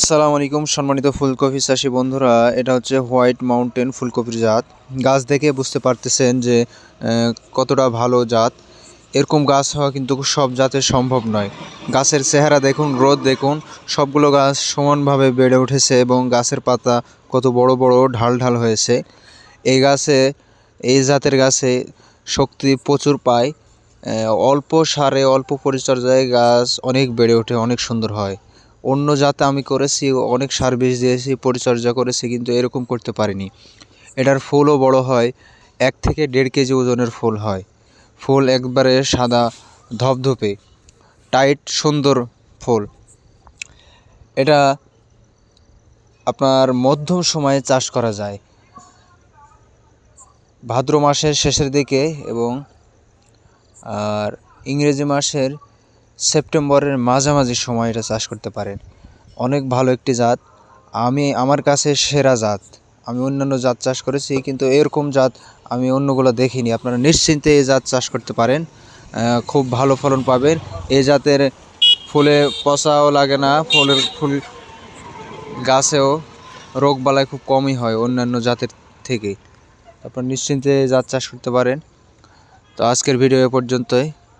আসসালামু আলাইকুম, সম্মানিত ফুলকপি চাষি বন্ধুরা, এটা হচ্ছে হোয়াইট মাউন্টেন ফুলকপির জাত। গাছ দেখে বুঝতে পারতেছেন যে কতটা ভালো জাত। এরকম গাছ হওয়া কিন্তু সব জাতের সম্ভব নয়। গাছের চেহারা দেখুন, রোদ দেখুন, সবগুলো গাছ সমানভাবে বেড়ে উঠেছে এবং গাছের পাতা কত বড় বড় ঢাল ঢাল হয়েছে। এই গাছে, এই জাতের গাছে শক্তি প্রচুর পায়। অল্প সারে, অল্প পরিচর্যায় গাছ অনেক বেড়ে ওঠে, অনেক সুন্দর হয়। অন্য যাতে আমি করেছি, অনেক সার বিষ দিয়েছি, পরিচর্যা করেছি, কিন্তু এরকম করতে পারিনি। এটার ফুলও বড় হয়, এক থেকে দেড় কেজি ওজনের ফুল হয়। ফুল একবারে সাদা, ধপধপে টাইট সুন্দর ফুল। এটা আপনার মধ্যম সময়ে চাষ করা যায়। ভাদ্র মাসের শেষের দিকে এবং আর ইংরেজি মাসের সেপ্টেম্বরের মাঝামাঝি সময় এটা চাষ করতে পারেন। অনেক ভালো একটি জাত। আমি, আমার কাছে সেরা জাত। আমি অন্যান্য জাত চাষ করেছি, কিন্তু এরকম জাত আমি অন্যগুলো দেখিনি। আপনারা নিশ্চিন্তে এই জাত চাষ করতে পারেন। খুব ভালো ফলন পাবেন। এই জাতের ফুলে পচাও লাগে না। ফুলের ফুল গাছেও রোগ বালাই খুব কমই হয় অন্যান্য জাতের থেকে। আপনারা নিশ্চিন্তে জাত চাষ করতে পারেন। তো আজকের ভিডিও এ পর্যন্তই।